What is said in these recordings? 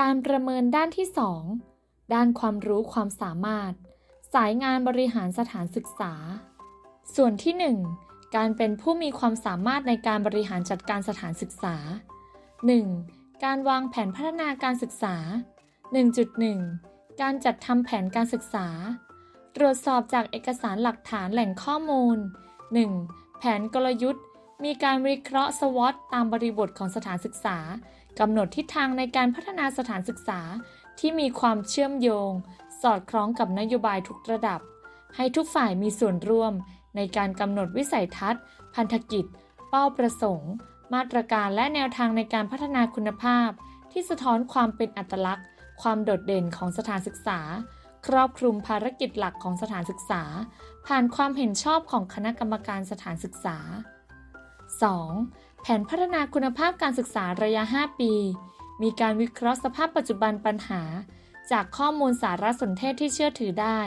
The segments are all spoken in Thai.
การประเมินด้านที่ 2 ด้านความรู้ความสามารถ สายงานบริหารสถานศึกษา ส่วนที่ 1 การเป็นผู้มีความสามารถในการบริหารจัดการสถานศึกษา 1. การวางแผนพัฒนาการศึกษา 1.1 การจัดทำแผนการศึกษา ตรวจสอบจากเอกสารหลักฐานแหล่งข้อมูล 1. แผนกลยุทธ์ มีการวิเคราะห์ SWOT ตามบริบทของสถานศึกษา กำหนดทิศทางในการพัฒนาสถานศึกษาที่มีความเชื่อมโยง สอดคล้องกับนโยบายทุกระดับ ให้ทุกฝ่ายมีส่วนร่วม ในการกำหนดวิสัยทัศน์ พันธกิจ เป้าประสงค์ มาตรการและแนวทางในการพัฒนาคุณภาพ ที่สะท้อนความเป็นอัตลักษณ์ ความโดดเด่นของสถานศึกษา ครอบคลุมภารกิจหลักของสถานศึกษา ผ่านความเห็นชอบของคณะกรรมการสถานศึกษา 2. แผนพัฒนาคุณภาพการศึกษาระยะ 5 ปี มีการวิเคราะห์สภาพปัจจุบันปัญหา จากข้อมูลสารสนเทศที่เชื่อถือได้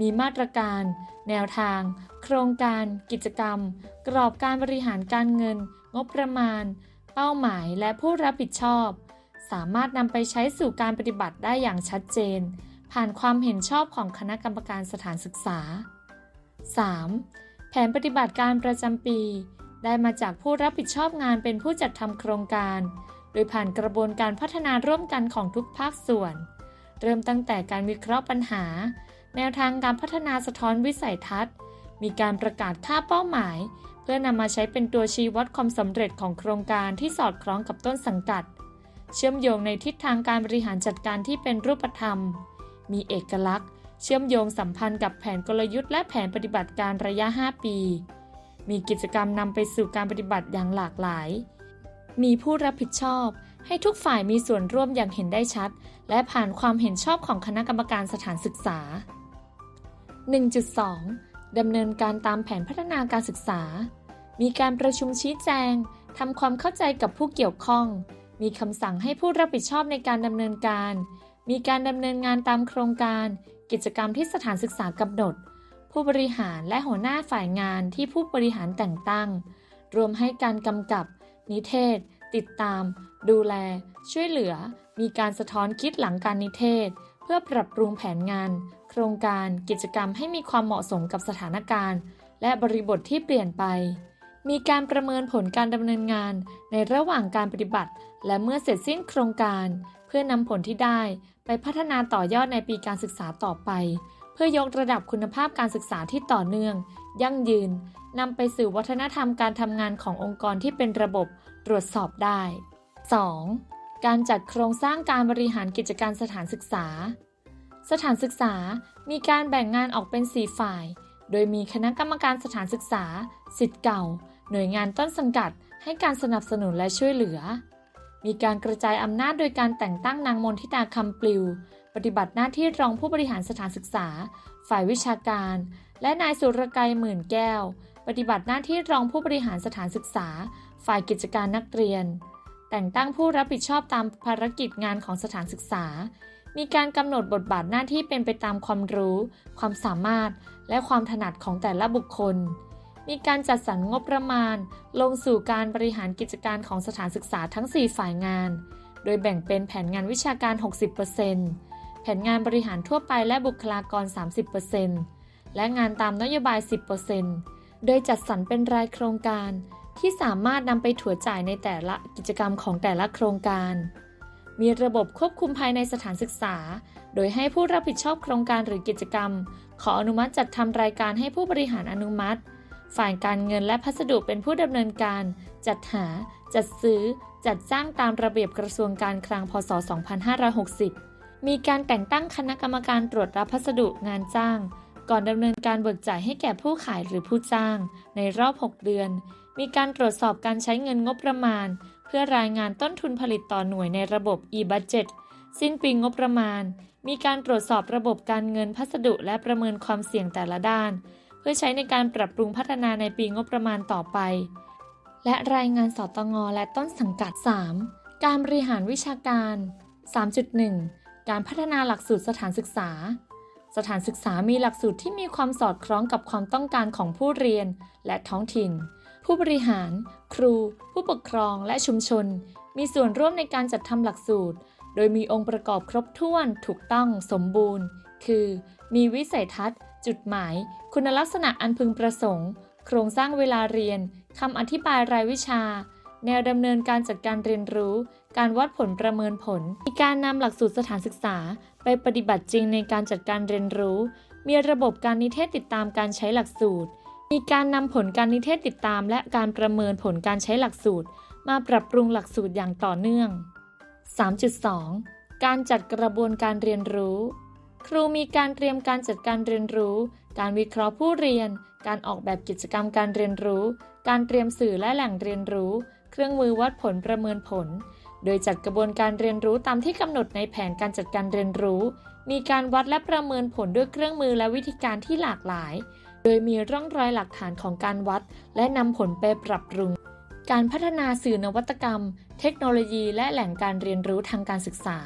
มีมาตรการ แนวทาง โครงการ กิจกรรม กรอบการบริหารการเงิน งบประมาณ เป้าหมายและผู้รับผิดชอบ สามารถนำไปใช้สู่การปฏิบัติได้อย่างชัดเจน ผ่านความเห็นชอบของคณะกรรมการสถานศึกษา 3. แผนปฏิบัติการประจำปี ได้มาจากผู้รับผิดชอบงานเป็นผู้จัดทำโครงการ โดยผ่านกระบวนการพัฒนาร่วมกันของทุกภาคส่วน เริ่มตั้งแต่การวิเคราะห์ปัญหา แนวทางการพัฒนาสะท้อนวิสัยทัศน์ มีการประกาศค่าเป้าหมาย เพื่อนำมาใช้เป็นตัวชี้วัดความสำเร็จของโครงการที่สอดคล้องกับต้นสังกัด เชื่อมโยงในทิศทางการบริหารจัดการที่เป็นรูปธรรม มีเอกลักษณ์ เชื่อมโยงสัมพันธ์กับแผนกลยุทธ์และแผนปฏิบัติการระยะ 5 ปี มีกิจกรรมนำไปสู่การปฏิบัติอย่างหลากหลาย มีผู้รับผิดชอบ ให้ทุกฝ่ายมีส่วนร่วมอย่างเห็นได้ชัด และผ่านความเห็นชอบของคณะกรรมการสถานศึกษา 1.2 ดำเนินการตามแผนพัฒนาการศึกษา มีการประชุมชี้แจงทำความเข้าใจกับผู้เกี่ยวข้อง มีคำสั่งให้ผู้รับผิดชอบในการดำเนินการ มีการดำเนินงานตามโครงการ กิจกรรมที่สถานศึกษากำหนด ผู้บริหารและหัวหน้าฝ่ายงานที่ผู้บริหารแต่งตั้ง รวมให้การกำกับ นิเทศ ติดตาม ดูแล ช่วยเหลือ มีการสะท้อนคิดหลังการนิเทศ เพื่อปรับปรุงแผนงาน โครงการกิจกรรมให้มีความเหมาะสมกับสถานการณ์ และบริบทที่เปลี่ยนไป มีการประเมินผลการดำเนินงานในระหว่างการปฏิบัติ และเมื่อเสร็จสิ้นโครงการ เพื่อนำผลที่ได้ไปพัฒนาต่อยอดในปีการศึกษาต่อไป เพื่อยกระดับคุณภาพการศึกษาที่ต่อเนื่อง ยั่งยืนนำไปสู่วัฒนธรรมการทำงานขององค์กรที่เป็นระบบตรวจสอบได้ 2. การจัดโครงสร้างการบริหารกิจการสถานศึกษา สถานศึกษามีการแบ่งงานออกเป็น 4 ฝ่าย โดยมีคณะกรรมการสถานศึกษา สิทธิ์เก่า หน่วยงานต้นสังกัด ให้การสนับสนุนและช่วยเหลือ มีการกระจายอำนาจโดยการแต่งตั้งนางมนทิตาคำปลิว ปฏิบัติหน้าที่รองผู้บริหารสถานศึกษา ฝ่ายวิชาการ และนายสุรกัยหมื่นแก้ว ปฏิบัติหน้าที่รองผู้บริหารสถานศึกษา ฝ่ายกิจการนักเรียน แต่งตั้งผู้รับผิดชอบตามภารกิจงานของสถานศึกษา มีการกำหนดบทบาทหน้าที่เป็นไปตามความรู้ ความสามารถ และความถนัดของแต่ละบุคคล มีการจัดสรรงบประมาณ ลงสู่การบริหารกิจการของสถานศึกษาทั้ง 4 ฝ่ายงาน โดยแบ่งเป็นแผนงานวิชาการ 60% ผนงานบริหารทั่วไปและบุคลากร 30%และงานตามนโยบาย 10%โดยจัดสรรเป็นรายโครงการ ที่สามารถนำไปถั่วจ่ายในแต่ละกิจกรรมของแต่ละโครงการ มีระบบควบคุมภายในสถานศึกษา โดยให้ผู้รับผิดชอบโครงการหรือกิจกรรม ขออนุมัติจัดทำรายการให้ผู้บริหารอนุมัติ ฝ่ายการเงินและพัสดุเป็นผู้ดำเนินการ จัดหา จัดซื้อ จัดจ้างตามระเบียบกระทรวงการคลังพศ 2560 มีการแต่งตั้งคณะกรรมการตรวจรับพัสดุงานจ้าง ก่อนดำเนินการเบิกจ่ายให้แก่ผู้ขายหรือผู้จ้าง ในรอบ 6 เดือน มีการตรวจสอบการใช้เงินงบประมาณ เพื่อรายงานต้นทุนผลิตต่อหน่วยในระบบ e-budget สิ้นปีงบประมาณ มีการตรวจสอบระบบการเงินพัสดุและประเมินความเสี่ยงแต่ละด้าน เพื่อใช้ในการปรับปรุงพัฒนาในปีงบประมาณต่อไป และรายงานสตงและต้นสังกัด 3. การบริหารวิชาการ 3.1 การพัฒนาหลักสูตรสถานศึกษา สถานศึกษามีหลักสูตรที่มีความสอดคล้องกับความต้องการของผู้เรียนและท้องถิ่น ผู้บริหาร ครู ผู้ปกครองและชุมชน มีส่วนร่วมในการจัดทำหลักสูตร โดยมีองค์ประกอบครบถ้วน ถูกต้องสมบูรณ์ คือ มีวิสัยทัศน์ จุดหมาย คุณลักษณะอันพึงประสงค์ โครงสร้างเวลาเรียนคำอธิบายรายวิชา แนวดำเนินการจัดการเรียนรู้ การวัดผลประเมินผล มีการนำหลักสูตรสถานศึกษา ไปปฏิบัติจริงในการจัดการเรียนรู้ มีระบบการนิเทศติดตามการใช้หลักสูตร มีการนำผลการนิเทศติดตาม และการประเมินผลการใช้หลักสูตร มาปรับปรุงหลักสูตรอย่างต่อเนื่อง 3.2 การจัดกระบวนการเรียนรู้ ครูมีการเตรียมการจัดการเรียนรู้ การวิเคราะห์ผู้เรียน การออกแบบกิจกรรมการเรียนรู้ การเตรียมสื่อและแหล่งเรียนรู้ เครื่องมือวัดผลประเมินผล โดยจัดกระบวนการเรียนรู้ตามที่กำหนดในแผนการจัดการเรียนรู้ มีการวัดและประเมินผลด้วยเครื่องมือและวิธีการที่หลากหลาย โดยมีร่องรอยหลักฐานของการวัด และนำผลไปปรับปรุง การพัฒนาสื่อนวัตกรรม เทคโนโลยี และแหล่งการเรียนรู้ทางการศึกษา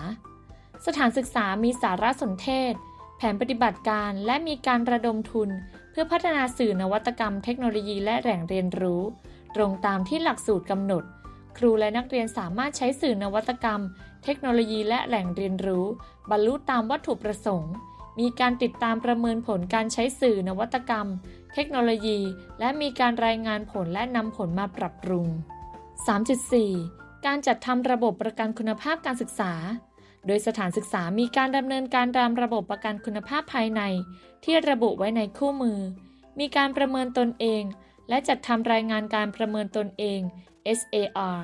สถานศึกษามีสารสนเทศ แผนปฏิบัติการและมีการระดมทุน เพื่อพัฒนาสื่อนวัตกรรม เทคโนโลยี และแหล่งเรียนรู้ ตรงตามที่หลักสูตรกำหนด ครูและนักเรียนสามารถใช้สื่อนวัตกรรม เทคโนโลยีและแหล่งเรียนรู้ บรรลุตามวัตถุประสงค์ มีการติดตามประเมินผลการใช้สื่อนวัตกรรม เทคโนโลยี และมีการรายงานผลและนำผลมาปรับปรุง 3.4 การจัดทำระบบประกันคุณภาพการศึกษา โดยสถานศึกษามีการดำเนินการตามระบบประกันคุณภาพภายใน ที่ระบุไว้ในคู่มือ มีการประเมินตนเองและจัดทำรายงานการประเมินตนเอง SAR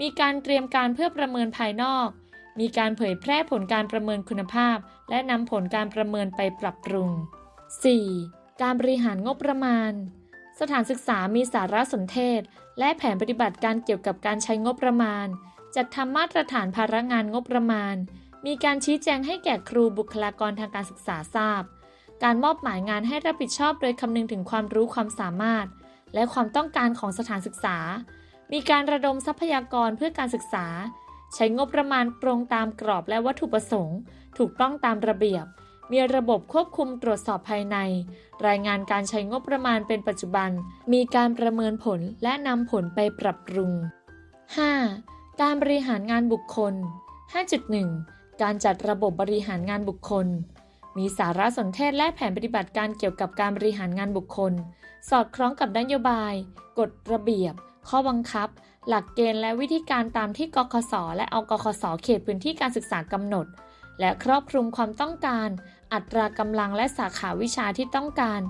มีการเตรียมการเพื่อประเมินภายนอก มีการเผยแพร่ผลการประเมินคุณภาพ และนำผลการประเมินไปปรับปรุง 4. การบริหารงบประมาณ สถานศึกษามีสารสนเทศ และแผนปฏิบัติการเกี่ยวกับการใช้งบประมาณ จัดทำมาตรฐานภาระงานงบประมาณ มีการชี้แจงให้แก่ครูบุคลากรทางการศึกษาทราบ การมอบหมายงานให้รับผิดชอบโดยคำนึงถึงความรู้ความสามารถ และความต้องการของสถานศึกษา มีการระดมทรัพยากรเพื่อการศึกษา ใช้งบประมาณตรงตามกรอบและวัตถุประสงค์ ถูกต้องตามระเบียบ มีระบบควบคุมตรวจสอบภายใน รายงานการใช้งบประมาณเป็นปัจจุบัน มีการประเมินผลและนำผลไปปรับปรุง 5. การบริหารงานบุคคล 5.1 การจัดระบบบริหารงานบุคคล มีสารสนเทศและแผนปฏิบัติการเกี่ยวกับการบริหารงานบุคคล สอดคล้องกับนโยบาย กฎระเบียบ ข้อบังคับ หลักเกณฑ์และวิธีการตามที่กคสและอกคสเขตพื้นที่การศึกษากำหนด และครอบคลุมความต้องการ อัตรากำลังและสาขาวิชาที่ต้องการ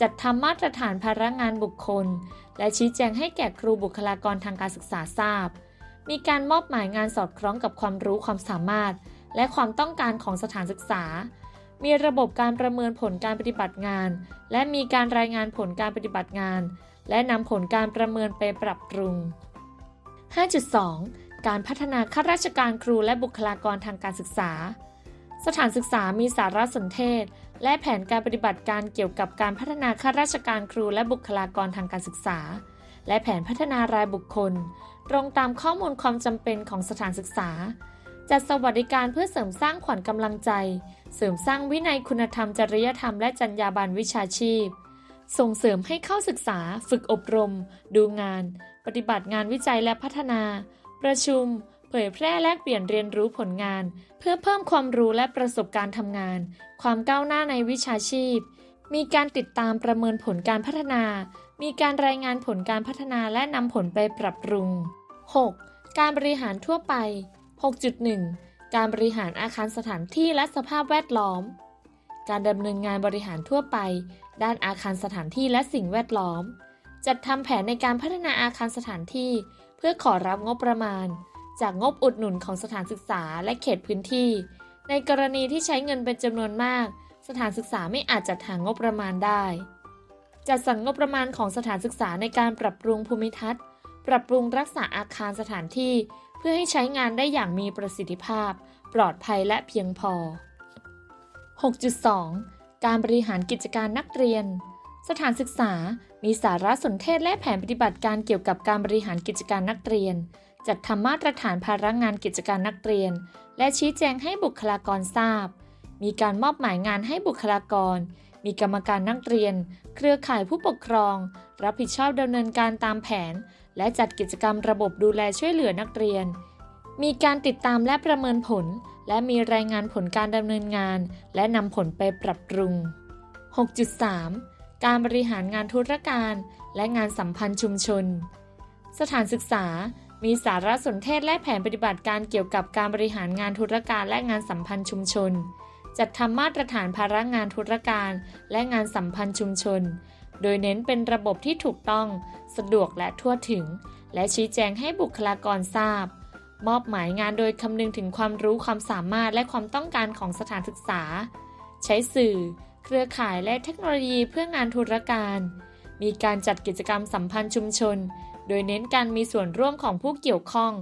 จัดทำมาตรฐานภาระงานบุคคล และชี้แจงให้แก่ครูบุคลากรทางการศึกษาทราบ มีการมอบหมายงานสอดคล้องกับความรู้ความสามารถ และความต้องการของสถานศึกษามีระบบการประเมินผลการปฏิบัติงาน และมีการรายงานผลการปฏิบัติงาน และนำผลการประเมินไปปรับปรุง 5.2 การพัฒนาข้าราชการครูและบุคลากรทางการศึกษา สถานศึกษามีสารสนเทศ และแผนการปฏิบัติการเกี่ยวกับการพัฒนาข้าราชการครูและบุคลากรทางการศึกษา และแผนพัฒนารายบุคคล ตรงตามข้อมูลความจำเป็นของสถานศึกษา จัดสวัสดิการเพื่อเสริมสร้างขวัญกำลังใจ เสริมสร้างวินัยคุณธรรมจริยธรรมและจรรยาบรรณวิชาชีพ ส่งเสริมให้เข้าศึกษา ฝึกอบรม ดูงาน ปฏิบัติงานวิจัยและพัฒนา ประชุม เผยแพร่แลกเปลี่ยนเรียนรู้ผลงาน เพื่อเพิ่มความรู้และประสบการณ์ทำงาน ความก้าวหน้าในวิชาชีพ มีการติดตามประเมินผลการพัฒนา มีการรายงานผลการพัฒนาและนำผลไปปรับปรุง 6. การบริหารทั่วไป 6.1 การบริหารอาคารสถานที่และสภาพแวดล้อม การดำเนินงานบริหารทั่วไป ด้านอาคารสถานที่และสิ่งแวดล้อม จัดทำแผนในการพัฒนาอาคารสถานที่ เพื่อขอรับงบประมาณ จากงบอุดหนุนของสถานศึกษาและเขตพื้นที่ ในกรณีที่ใช้เงินเป็นจำนวนมาก สถานศึกษาไม่อาจจัดหางบประมาณได้ จัดสรรงบประมาณของสถานศึกษาในการปรับปรุงภูมิทัศน์ ปรับปรุงรักษาอาคารสถานที่ เพื่อให้ใช้งานได้อย่างมีประสิทธิภาพ ปลอดภัยและเพียงพอ 6.2 การบริหารกิจการนักเรียน สถานศึกษา มีสารสนเทศและแผนปฏิบัติการเกี่ยวกับการบริหารกิจการนักเรียน จัดทำมาตรฐานภาระงานกิจการนักเรียน และชี้แจงให้บุคลากรทราบ มีการมอบหมายงานให้บุคลากร มีกรรมการนักเรียน เครือข่ายผู้ปกครอง รับผิดชอบดำเนินการตามแผน และจัดกิจกรรมระบบดูแลช่วยเหลือนักเรียน มีการติดตามและประเมินผล และมีรายงานผลการดำเนินงาน และนำผลไปปรับปรุง 6.3 การบริหารงานธุรการ และงานสัมพันธ์ชุมชน สถานศึกษา มีสารสนเทศและแผนปฏิบัติการเกี่ยวกับการบริหารงานธุรการและงานสัมพันธ์ชุมชน จัดทำมาตรฐานภาระงานธุรการและงานสัมพันธ์ชุมชน โดยเน้นเป็นระบบที่ถูกต้อง สะดวกและทั่วถึง และชี้แจงให้บุคลากรทราบ มอบหมายงานโดยคำนึงถึงความรู้ความสามารถและความต้องการของสถานศึกษา ใช้สื่อ เครือข่ายและเทคโนโลยีเพื่องานธุรการ มีการจัดกิจกรรมสัมพันธ์ชุมชน โดยเน้นการมีส่วนร่วมของผู้เกี่ยวข้อง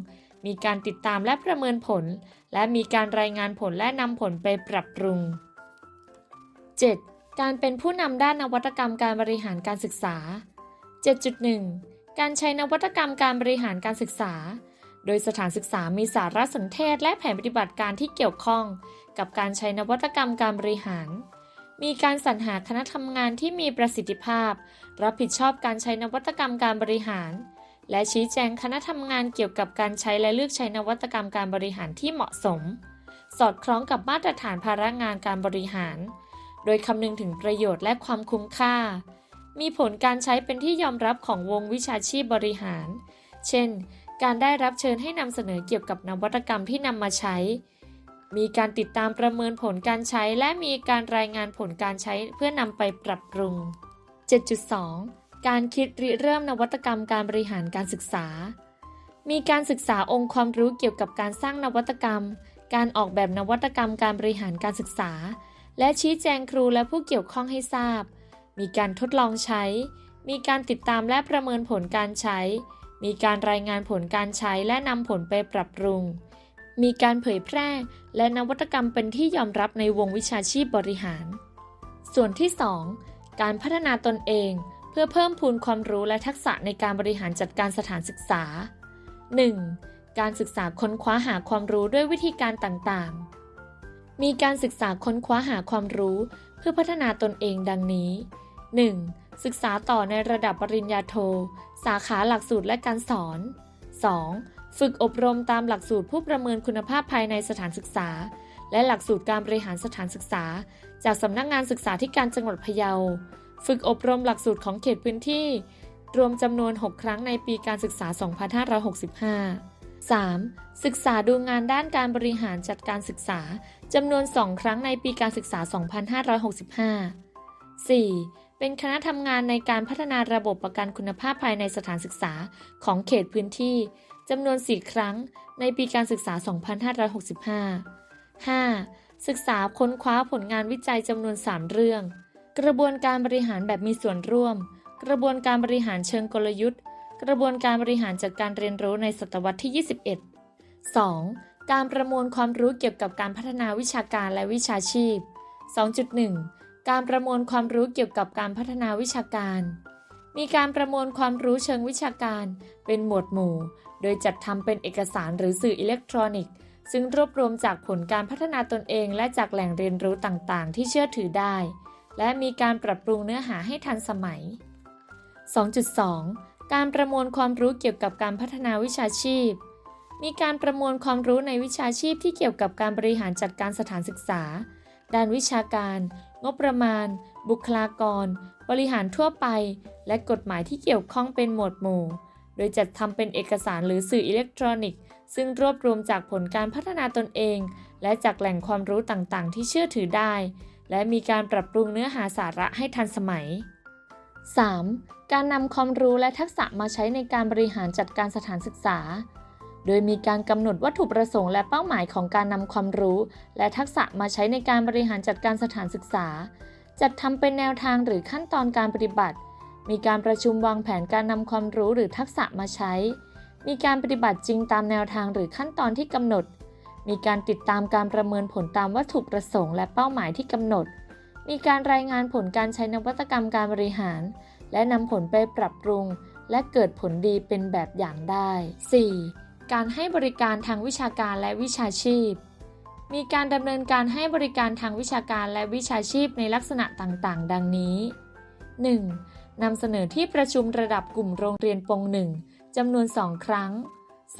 มีการติดตามและประเมินผล และมีการรายงานผลและนำผลไปปรับปรุง 7. การเป็นผู้นำด้านนวัตกรรมการบริหารการศึกษา 7.1 การใช้นวัตกรรมการบริหารการศึกษา โดยสถานศึกษามีสารสนเทศและแผนปฏิบัติการที่เกี่ยวข้อง กับการใช้นวัตกรรมการบริหาร มีการสรรหาคณะทำงานที่มีประสิทธิภาพ รับผิดชอบการใช้นวัตกรรมการบริหาร และชี้แจงคณะทำงานเกี่ยวกับการใช้และเลือกใช้นวัตกรรมการบริหารที่เหมาะสม สอดคล้องกับมาตรฐานภาระงานการบริหาร โดยคำนึงถึงประโยชน์และความคุ้มค่า มีผลการใช้เป็นที่ยอมรับของวงวิชาชีพบริหาร เช่น การได้รับเชิญให้นำเสนอเกี่ยวกับนวัตกรรมที่นำมาใช้ มีการติดตามประเมินผลการใช้ และมีการรายงานผลการใช้เพื่อนำไปปรับปรุง 7.2 การคิดริเริ่มนวัตกรรมการบริหารการศึกษา มีการศึกษาองค์ความรู้เกี่ยวกับการสร้างนวัตกรรม การออกแบบนวัตกรรมการบริหารการศึกษา และชี้แจงครูและผู้เกี่ยวข้องให้ทราบ มีการทดลองใช้ มีการติดตามและประเมินผลการใช้ มีการรายงานผลการใช้และนำผลไปปรับปรุง มีการเผยแพร่และนวัตกรรมเป็นที่ยอมรับในวงวิชาชีพบริหาร ส่วนที่ 2 การพัฒนาตนเอง เพื่อเพิ่มพูนความรู้และทักษะในการบริหารจัดการสถานศึกษา 1. การศึกษาค้นคว้าหาความรู้ด้วยวิธีการต่างๆ มีการศึกษาค้นคว้าหาความรู้เพื่อพัฒนาตนเองดังนี้ 1. ศึกษาต่อในระดับปริญญาโท สาขาหลักสูตรและการสอน 2. ฝึกอบรมตามหลักสูตรผู้ประเมินคุณภาพภายในสถานศึกษา และหลักสูตรการบริหารสถานศึกษา จากสำนักงานศึกษาธิการจังหวัดพะเยา ฝึกอบรมหลักสูตรของเขตพื้นที่ รวมจำนวน 6 ครั้งในปีการศึกษา 2565 3. ศึกษาดูงานด้านการบริหารจัดการศึกษาจำนวน 2 ครั้งในปีการศึกษา 2565 4. เป็นคณะทำงานในการพัฒนาระบบประกันคุณภาพภายในสถานศึกษาของเขตพื้นที่จำนวน 4 ครั้งในปีการศึกษา 2565 5. ศึกษาค้นคว้าผลงานวิจัยจำนวน 3 เรื่อง กระบวนการบริหารแบบมีส่วนร่วม กระบวนการบริหารเชิงกลยุทธ์ กระบวนการบริหารจัดการเรียนรู้ในศตวรรษที่ 21 2. การประมวลความรู้เกี่ยวกับการพัฒนาวิชาการและวิชาชีพ 2.1 การประมวลความรู้เกี่ยวกับการพัฒนาวิชาการ มีการประมวลความรู้เชิงวิชาการ เป็นหมวดหมู่ โดยจัดทำเป็นเอกสารหรือสื่ออิเล็กทรอนิกส์ ซึ่งรวบรวมจากผลการพัฒนาตนเองและจากแหล่งเรียนรู้ต่างๆ ที่เชื่อถือได้ และมีการปรับปรุงเนื้อหาให้ทันสมัย 2.2 การประมวลความรู้เกี่ยวกับการพัฒนาวิชาชีพ มีการประมวลความรู้ในวิชาชีพที่เกี่ยวกับการบริหารจัดการสถานศึกษา ด้านวิชาการ งบประมาณ บุคลากร บริหารทั่วไป และกฎหมายที่เกี่ยวข้องเป็นหมวดหมู่ โดยจัดทำเป็นเอกสารหรือสื่ออิเล็กทรอนิกส์ ซึ่งรวบรวมจากผลการพัฒนาตนเอง และจากแหล่งความรู้ต่างๆ ที่เชื่อถือได้ และมีการปรับปรุงเนื้อหาสาระให้ทันสมัย 3. การนำความรู้และทักษะมาใช้ในการบริหารจัดการสถานศึกษา โดยมีการกำหนดวัตถุประสงค์และเป้าหมายของการนำความรู้ และทักษะมาใช้ในการบริหารจัดการสถานศึกษา จัดทำเป็นแนวทางหรือขั้นตอนการปฏิบัติ มีการประชุมวางแผนการนำความรู้หรือทักษะมาใช้ มีการปฏิบัติจริงตามแนวทางหรือขั้นตอนที่กำหนด มีการติดตามการประเมินผลตามวัตถุประสงค์และเป้าหมายที่กำหนด มีการรายงานผลการใช้นวัตกรรมการบริหาร และนำผลไปปรับปรุง และเกิดผลดีเป็นแบบอย่างได้ 4. การให้บริการทางวิชาการและวิชาชีพ มีการดำเนินการให้บริการทางวิชาการและวิชาชีพในลักษณะต่างๆ ดังนี้ 1. นำเสนอที่ประชุมระดับกลุ่มโรงเรียนปงหนึ่งจำนวน2ครั้ง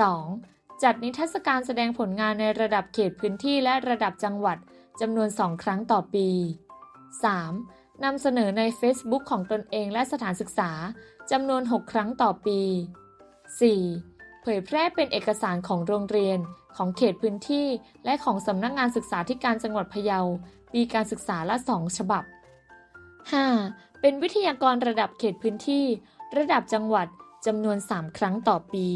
2. จัดนิทรรศการแสดงผลงานในระดับเขตพื้นที่และระดับจังหวัดจำนวน2ครั้งต่อปี 3. นำเสนอใน Facebook ของตนเองและสถานศึกษาจำนวน 6 ครั้งต่อปี 4. เผยแพร่เป็นเอกสารของโรงเรียน ของเขตพื้นที่ และของสำนักงานศึกษาธิการจังหวัดพะเยา ปีการศึกษาละ2ฉบับ 5. เป็นวิทยากรระดับเขตพื้นที่ ระดับจังหวัดจำนวน 3 ครั้งต่อปี